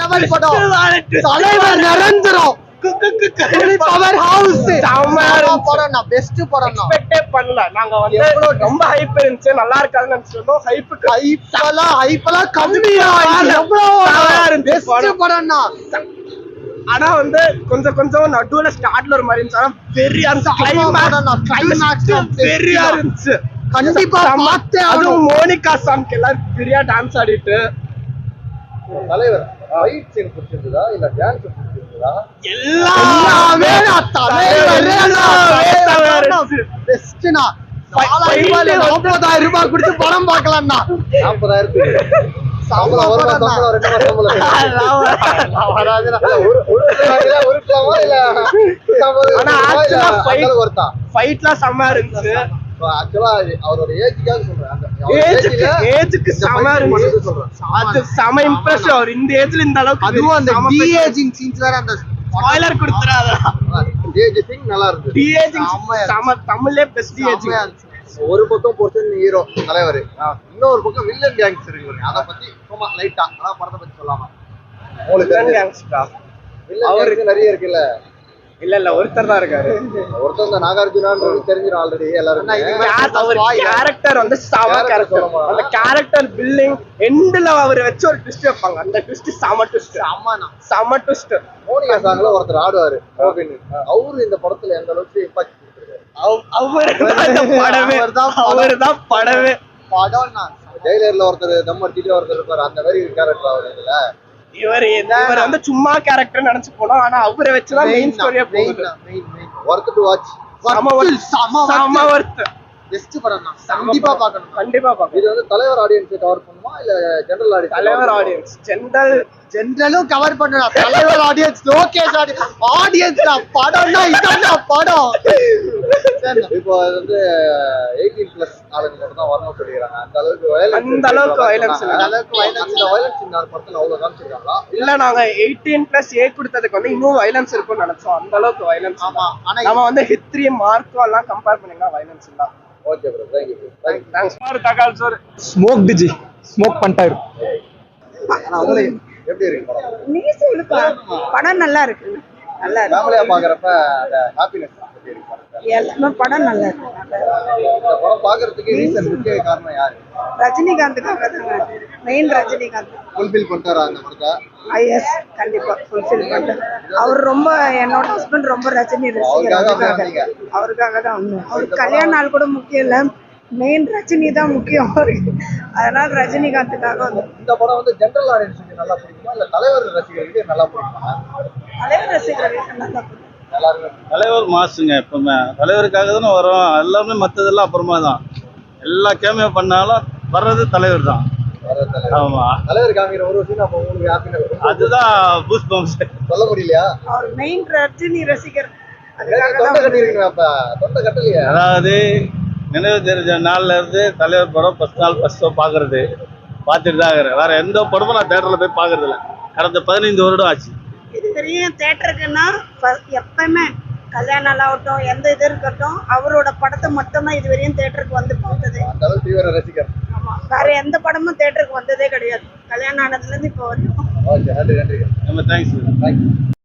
Level படம் தலைவர் நிரந்தரம். பவர் ஹவுஸ் படம் பெஸ்ட் படம் எக்ஸ்பெக்டே பண்ணல. நாங்க வந்து ரொம்ப ஹைப் இருந்துச்சு. நல்லா இருக்காதுன்னு நினைச்சிருந்தோம். கம்மியா பெஸ்ட் படம். படம்னா ஆனா வந்து கொஞ்சம் கொஞ்சம் நடுவுல ஸ்டார்ட்ல ஒரு மாதிரி இருந்துச்சு. ஆனா வெறியா படம்னா, climax இருந்துச்சு. கண்டிப்பா அதுவும். மோனிகா சாங்க்கு எல்லாரும் பெரியா டான்ஸ் ஆடிட்டு. தலைவர். ஃபைட் சீன் பிடிச்சிருந்ததா இல்ல டான்ஸ் பிடிச்சிருந்ததா எல்லாமே நான் தலைவரே எல்லாமே தலைவர். பெஸ்ட்னா Fight நாற்பதாயிரம் ரூபாய் கொடுத்து படம் பார்க்கலாம்னா. நாற்பதாயிரத்துக்கு. சம்பளம் ஒரு மாசம் சம்பளம் ரெண்டு மாசம் சம்பளம் வராதுடா. இல்ல, ஒரு ஒரு இல்ல, ஒரு கிலோவா இல்ல ஐம்பது ஆனா கிலோவா இல்ல actual ஆ fight- அந்த அளவு வருதா ஃபைட்லாம் செம்ம இருந்துச்சு. செம இம்ப்ரெஸ் அவர் இந்த ஏஜ்ல இந்த அளவுக்கு அதுவும் அந்த டிஏஜிங் சீன்ஸ் வேற அந்த ஸ்பாயிலர் கொடுத்துறாதா. ஏஜ் சிங் நல்லா இருந்தது. டிஏஜிங் செம தமிழ்லே பெஸ்ட் டிஏஜிங். ஒரு பக்கம் போர்ஷன் ஹீரோ தலைவர். இன்னொரு பக்கம் வில்லன் கேங்ஸ் இருக்கு. அத பத்தி சும்மா லைட்டா அதான் படத்தை பத்தி சொல்லாமா. உங்களுக்கு வில்லன் அவரு- கேங்ஸ் நிறைய இருக்குல்ல. இல்ல இல்ல ஒருத்தர் தான் இருக்காரு. ஒருத்தன் இந்த நாகார்ஜுனான்றது தெரிஞ்சிடும் ஆல்ரெடி Char- அவர் கேரக்டர் வந்து செம கேரக்டர்? அந்த கேரக்டர் பில்டிங் எண்ட்ல அவர் வச்சு ஒரு ட்விஸ்ட் வைப்பாங்க. அந்த ட்விஸ்ட் செம ட்விஸ்ட் செம்மண்ணா. செம ட்விஸ்ட் மோனிகா சாங்ல ஒருத்தர் ஆடுவாரு கோபின். அவரு இந்த படத்துல எந்த அளவுக்கு இம்பாக்ட் கொடுத்துருக்காரு? அவர் தான் படமே. படம். ஜெயிலர்ல ஒருத்தர் தம் அடிச்சுட்டு ஒருத்தர் இருப்பாரு அந்த மாதிரி கேரக்டர் அவர் இதுல. இவர் இவர் வந்து சும்மா கேரக்டர் நினைச்சு போனோம். ஆனா அவரை வச்சுதான் மெயின் ஸ்டோரியா போகுது. ஒர்க் டு வாட்ச் செம. பெஸ்ட் படம் தான். கண்டிப்பா பார்க்கணும் கண்டிப்பா பார்க்கணும். இது வந்து தலைவர் ஆடியன்ஸ் கவர் பண்ணுமா? இல்ல ஜெனரல் ஆடியன்ஸ் தலைவர் ஆடியன்ஸ் ஜென்ரல் ஜென்ரலும் கவர் பண்ணலாம். தலைவர் ஆடியன்ஸ் லோகேஷ் ஆடியன்ஸ் ஆடியன்ஸ் படம்னா இதான் படம். இப்போ அது வந்து எயிட்டீன் பிளஸ் ஆளுங்க மட்டும் தான் வரணும்னு சொல்லிக்கிறாங்க அந்த அளவுக்கு violence அந்த அளவுக்கு. இல்ல. அந்த அளவுக்கு அந்த வயலன்ஸ் இந்த படத்துல அவ்வளவு காமிச்சிருக்காங்களா? இல்ல நாங்க எயிட்டீன் பிளஸ் ஏ கொடுத்ததுக்கு வந்து இன்னும் வைலன்ஸ் இருக்கும்னு நினைச்சோம். அந்த அளவுக்கு வைலன்ஸ் ஆமா. ஆனா நம்ம வந்து ஹித்ரி மார்க்கோ எல்லாம் கம்பேர் பண்ணீங்கன்னா வைலன்ஸ் இல்ல. Okay bro thank you thank you thanks தகால் sir smoke டிஜி ஸ்மோக் பண்ணிட்டாரு. எப்படி இருக்கு படம்? நீ சொல்லுப்பா படம் நல்லா இருக்கு. நல்லா இருக்கு. ஃபேமிலியா பாக்குறப்ப அந்த ஹாப்பினஸ் எப்படி இருக்கு படம் நல்லா இருக்கு. ரஜினிகாந்துக்காக தாங்க. மெயின் ரஜினிகாந்த். ஃபுல்பில் பண்ணிட்டாரா அந்த படத்தை? கண்டிப்பா ஃபுல்ஃபில் அவர் ரொம்ப என்னோட ஹஸ்பண்ட் ரொம்ப ரஜினி ரசிகர். அவருக்காக தான் வந்தோம். அவருக்கு கல்யாண நாள் கூட முக்கியம் இல்ல. மெயின் ரஜினி தான் முக்கியம் அவருக்கு. அதனால ரஜினிகாந்துக்காக வந்தோம். இந்த படம் வந்து ஜெனரல் ஆடியன்ஸுக்கு நல்லா பிடிக்குமா? இல்ல தலைவர் ரசிகர்களுக்கு நல்லா பிடிக்குமா? தலைவர் ரசிகர்களுக்கு நல்லா பிடிக்கும். எல்லாருமே தலைவர் மாசுங்க எப்பவுமே. தலைவருக்காக தானே வரோம். எல்லாமே மற்றதெல்லாம் அப்புறமா தான் எல்லா கேமியோ பண்ணாலும் வர்றது தலைவர் தான் வர தலைவர். ஆமா. தலைவர் காமிக்கிற ஒரு விஷயம் அப்ப உங்களுக்கு அதுதான் பூஸ் பம்ப்ஸ் சொல்ல முடியலையா? அவர் மெயின் ரஜினி ரசிகர். அதுக்காக தொண்டை தான் கட்டிருக்கீங்க அப்ப? தொண்டை கட்டலையா. அதாவது நினைவு தெரிஞ்ச நாள்ல இருந்து தலைவர் படம் ஃபர்ஸ்ட் நாள் ஃபர்ஸ்ட் பாக்குறது. பார்த்துட்டு தான் இருக்கிறேன். வேற எந்த படமும் நான் தேட்டர்ல போய் பாக்குறது இல்ல கடந்த பதினைந்து வருடம் ஆச்சு. இது வரையும் தேட்டருக்குன்னா எப்பவுமே கல்யாண நாள் ஆகட்டும் எந்த இது இருக்கட்டும் அவரோட படத்தை மட்டும்தான் இது வரையும் தேட்டருக்கு வந்து பார்த்தது. தீவிர ரசிகர். ஆமா. வேற எந்த படமும் தேட்டருக்கு வந்ததே கிடையாது. கல்யாணம் ஆனதுல இருந்து இப்போ வரைக்கும். நம்ம தேங்க்ஸ் தேங்க்யூ